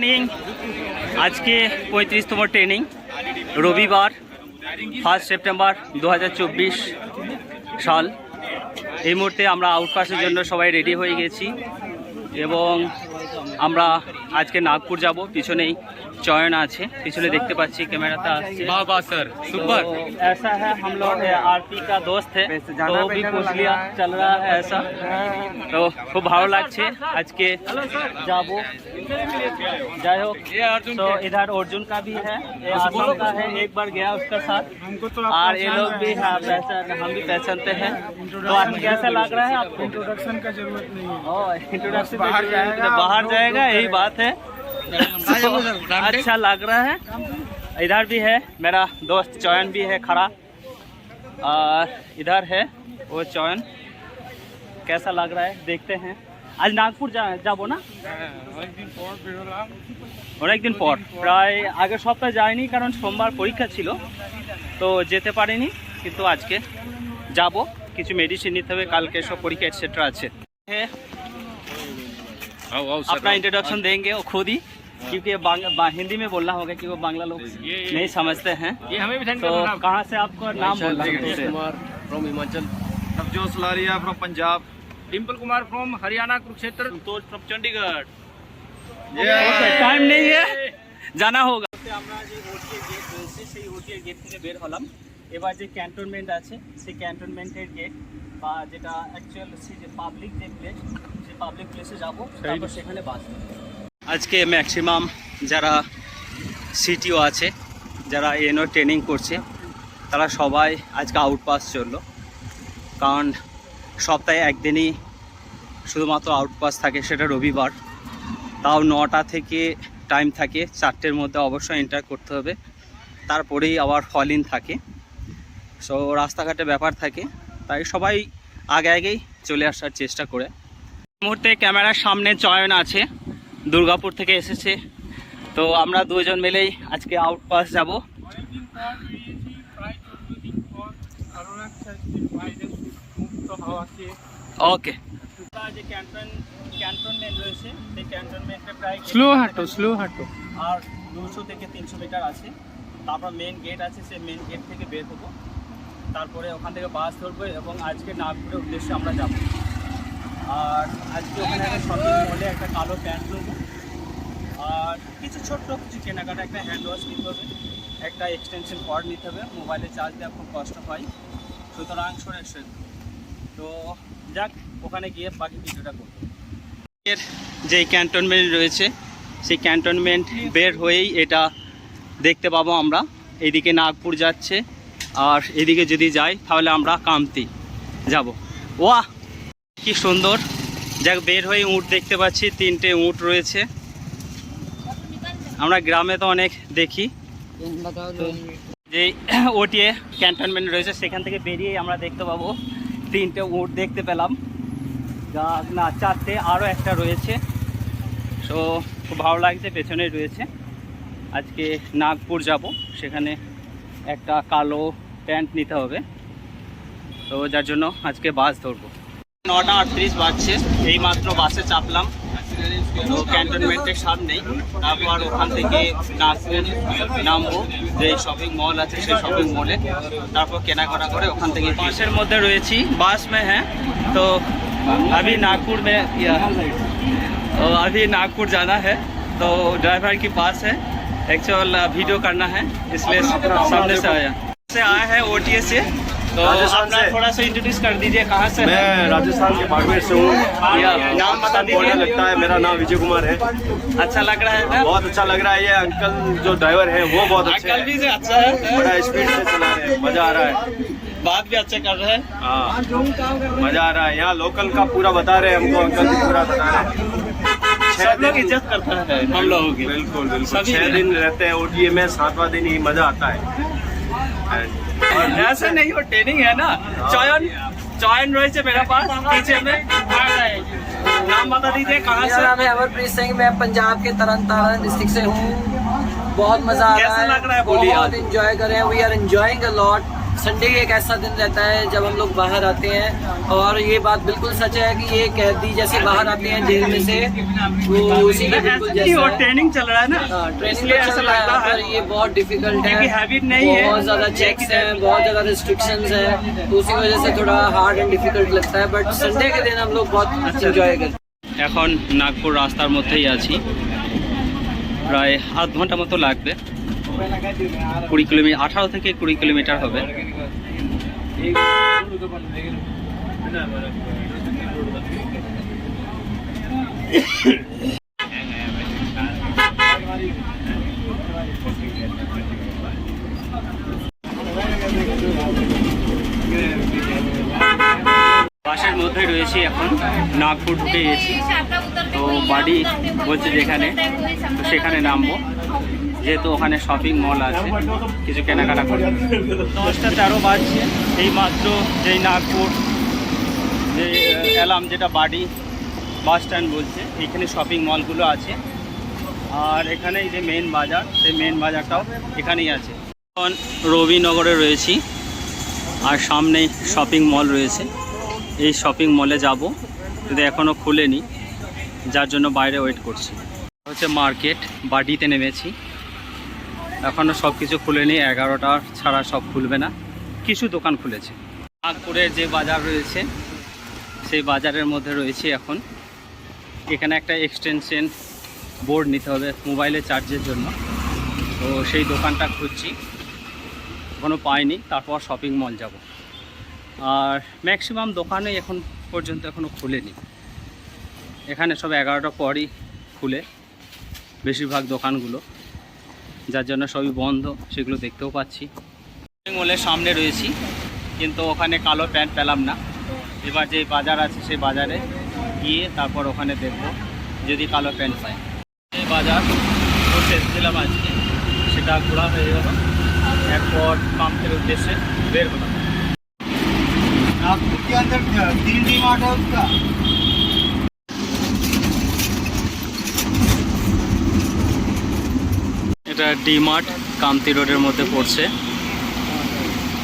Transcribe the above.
Training আজকে পঁয়ত্রিশতম training রবিবার ফার্স্ট সেপ্টেম্বর দু হাজার চব্বিশ সাল। এই মুহূর্তে আমরা আউটপাসের জন্য সবাই রেডি হয়ে গেছি এবং আমরা আজকে নাগপুর যাব পিছনেই চয়ন আছে পিছনে দেখতে পাচ্ছি ক্যামেরাতে আসছে वाह वाह सर सुपर तो ऐसा है हम लोग आरती का दोस्त है तो भी पूछ लिया चल रहा है ऐसा তো খুব ভালো লাগছে আজকে যাবো যাই হোক तो इधर अर्जुन का भी है ये आसम का है एक बार गया उसका साथ और ये लोग भी हाँ, पहचान हम भी पहचानते हैं तो आज कैसा लग रहा है आपको इंट्रोडक्शन का जरूरत नहीं है ओ इंट्रोडक्शन बाहर जाएगा, बाहर आपको- जाएगा यही बात है अच्छा लग रहा है इधर भी है मेरा दोस्त चयन भी है खड़ा और इधर है वो चयन कैसा लग रहा है देखते हैं आज नागपुर जा যাবো না অনেকদিন পর বেরোলাম অনেকদিন পর প্রায় আগের সপ্তাহে যাইনি কারণ সোমবার পরীক্ষা ছিল তো যেতে পারিনি কিন্তু আজকে যাব কিছু মেডিসিন নিতে হবে কালকে সব পরীক্ষা এটসেট্রা আছে है आओ आओ सर अपना इंट्रोडक्शन देंगे वो खुद ही क्योंकि बांग- बा- हिंदी में बोलना होगा क्योंकि बांग्ला लोग नहीं समझते हैं ये हमें भी सेंड तो करना कहाँ से आपको नाम बोलना है तुमसे? From Himachal Navjot Lariya from Punjab Dimple Kumar from Haryana Kurukshetra Santosh from Chandigarh time নেই জানা হোক আমরা যে ওটিএ গেট রয়েছে সেই ওটিএ গেট থেকে বের হলাম এবার যে ক্যান্টনমেন্ট আছে সেই ক্যান্টনমেন্টের গেট বা যেটা অ্যাকচুয়াল যে পাবলিক যে প্লেস সেই পাবলিক প্লেসে যাব তারপর সেখানে বাস আজকে ম্যাক্সিমাম যারা সিটিও আছে যারা এনও ট্রেনিং করছে তারা সবাই আজকে আউটপাস চলল। কারণ সপ্তাহে একদিনই শুধুমাত্র আউটপাস থাকে সেটা রবিবার। তাও নটা থেকে টাইম থাকে চারটের মধ্যে অবশ্যই এন্টার করতে হবে। তারপরেই আবার ফল ইন থাকে। সো রাস্তাঘাটে ব্যাপার থাকে তাই সবাই আগে আগেই চলে আসার চেষ্টা করে। মুহূর্তে ক্যামেরার সামনে চয়ন আছে দুর্গাপুর থেকে এসেছে। তো আমরা দুজন মিলেই আজকে আউটপাস যাব। ওকে যে ক্যান্টন ক্যান্টনমেন্ট রয়েছে সেই ক্যান্টনমেন্টে প্রায় স্লো হাঁটো। স্লো হাঁটো। আর দুশো থেকে তিনশো মিটার আছে। তারপর মেন গেট আছে সেই মেন গেট থেকে বের হব। তারপরে ওখান থেকে বাস ধরবো এবং আজকে নাগপুরের উদ্দেশ্যে আমরা যাব। আর আজকে ওখানে একটা শপিং মলে একটা কালো প্যান্ট নেব। আর কিছু ছোট্ট কিছু কেনাকাটা, একটা হ্যান্ড ওয়াশ নিতে হবে, একটা এক্সটেনশন কর্ড নিতে হবে। মোবাইলে চার্জ দেওয়া খুব কষ্ট হয়। সুতরাং সরে সরে তো যাক, ওখানে গিয়ে বাকি ভিডিওটা করব। এর যে ক্যান্টনমেন্ট রয়েছে, সেই ক্যান্টনমেন্ট বের হয়েই এটা দেখতে পাবো আমরা। এদিকে নাগপুর যাচ্ছে, আর এদিকে যদি যাই, তাহলে আমরা কামতি যাব। ওয়াহ! কি সুন্দর। যাক, বের হয়ে উঁট দেখতে পাচ্ছি, তিনটে উঁট রয়েছে। আমরা গ্রামে তো অনেক দেখি। যে ওটিএ ক্যান্টনমেন্ট রয়েছে, সেখান থেকে বেরিয়ে আমরা দেখতে পাবো। তিনটে উঁট দেখতে পেলাম। যা না, চারটে আরও একটা রয়েছে। সো খুব ভালো লাগছে পেছনে রয়েছে। আজকে নাগপুর যাব, সেখানে একটা কালো প্যান্ট নিতে হবে। তো যার জন্য আজকে বাস ধরবো। নটা আটত্রিশ বাজছে এই মাত্র বাসে চাপলাম তো ক্যান্টনমেন্টের সামনেই তারপর ওখান থেকে নাগপুর নামবো যে শপিং মল আছে সেই শপিং মলে তারপর কেনাকাটা করে ওখান থেকে বাসের মধ্যে রয়েছি বাস में है तो अभी नागपुर में या तो अभी नागपुर जाना है तो ड्राइवर के पास है एक्चुअल वीडियो करना है इसलिए सामने से आया से आया है ओ से तो राजस्थान से। थोड़ा सा इंट्रोड्यूस कर दीजिए कहाँ से मैं राजस्थान के बाड़मेर से हूँ। नाम बता दीजिए। लगता है। मेरा नाम विजय कुमार है। अच्छा लग रहा है ना? बहुत अच्छा लग रहा है। ये अंकल जो ड्राइवर है वो बहुत अच्छे अंकल भी से अच्छा है। बड़ा स्पीड से चला रहे हैं। मज़ा आ रहा है। बात भी अच्छा कर रहे हैं। हाँ। मज़ा आ रहा है। यहाँ लोकल का पूरा बता रहे हैं। हमको अंकल भी पूरा बता रहे हैं। छह सब लोग दिन- इज़्ज़त करता है हम लोगों की। बिल्कुल बिल्कुल। छह दिन रहते हैं। ओटीए में सातवां दिन ही मज़ा आता है। ऐसे नहीं हो ट्रेनिंग है ना। चयन चयन रहे मेरे पास पीछे में। नाम बता दीजिए कहाँ से? नाम है अमरप्रीत सिंह मैं पंजाब के तरन तारण डिस्ट्रिक्ट से हूँ। बहुत मज़ा आ रहा है। बहुत? इंजॉय कर। रहे हैं we are enjoying a lot Sunday एक ऐसा दिन रहता है जब हम लोग बाहर आते हैं और ये बात बिल्कुल सच है कि ये कैदी जैसे बाहर आते हैं जेल में से वो उसी के बिल्कुल ऐसे नहीं, वो जैसा है ट्रेनिंग चल रहा है ना हाँ, ट्रेनिंग इसलिए तो ऐसा चल रहा लगता है पर है ये बहुत डिफिकल्ट क्योंकि है habit नहीं है। बहुत ज्यादा चेक्स हैं बहुत ज्यादा रिस्ट्रिक्शंस हैं तो उसी वजह से थोड़ा हार्ड एंड डिफिकल्ट लगता है बट संडे के दिन हम लोग बहुत इंजॉय करते हैं এখন নাগপুর রাস্তার মধ্যেই আছি প্রায় আধ ঘন্টা মতো লাগবে কুড়ি কিলোমিটার আঠারো থেকে কুড়ি কিলোমিটার হবে। বাসের মধ্যে রয়েছি এখন। নাগপুর ঢুকে গেছি। তো বাড়ি বলছে যেখানে সেখানে নামবো। যেহেতু ওখানে শপিং মল আছে, কিছু কেনাকাটা করে দশটা তেরো বাজছে, এই মাত্র যেই নাগপুর, যে এলাম যেটা বাড়ি বাস স্ট্যান্ড বলছে এইখানে শপিং মলগুলো আছে। আর এখানে যে মেন বাজার, সেই মেন বাজারটাও এখানেই আছে। এখন রবিনগরে রয়েছি, আর সামনে শপিং মল রয়েছে। এই শপিং মলে যাব, কিন্তু এখনও খুলেনি, যার জন্য বাইরে ওয়েট করছি। হচ্ছে মার্কেট বাডিতে নেমেছি। এখনও সব কিছু খুলেনি, এগারোটা ছাড়া সব খুলবে না। কিছু দোকান খুলেছে। নাগপুরের যে বাজার রয়েছে, সেই বাজারের মধ্যে রয়েছে এখন। এখানে একটা এক্সটেনশন বোর্ড নিতে হবে মোবাইলে চার্জের জন্য। তো সেই দোকানটা খুঁজছি এখনও পাইনি, তারপর শপিং মল যাব। আর ম্যাক্সিমাম দোকানে এখন পর্যন্ত এখনও খুলেনি। এখানে সব এগারোটা পরই খুলে, বেশিরভাগ দোকানগুলো। যার জন্য সবই বন্ধ, সেগুলো দেখতেও পাচ্ছি। মলের সামনে রয়েছি, কিন্তু ওখানে কালো প্যান্ট পেলাম না। এবার যে বাজার আছে সেই বাজারে গিয়ে তারপর ওখানে দেখব, যদি কালো প্যান্ট পাই। এই বাজার ঘুরতে এসেছিলাম আজকে, সেটা ঘোরা হয়ে গেল। এরপর পাম্পের উদ্দেশ্যে বের হলাম। এটা ডি মার্ট কামতি রোডের মধ্যে পড়ছে।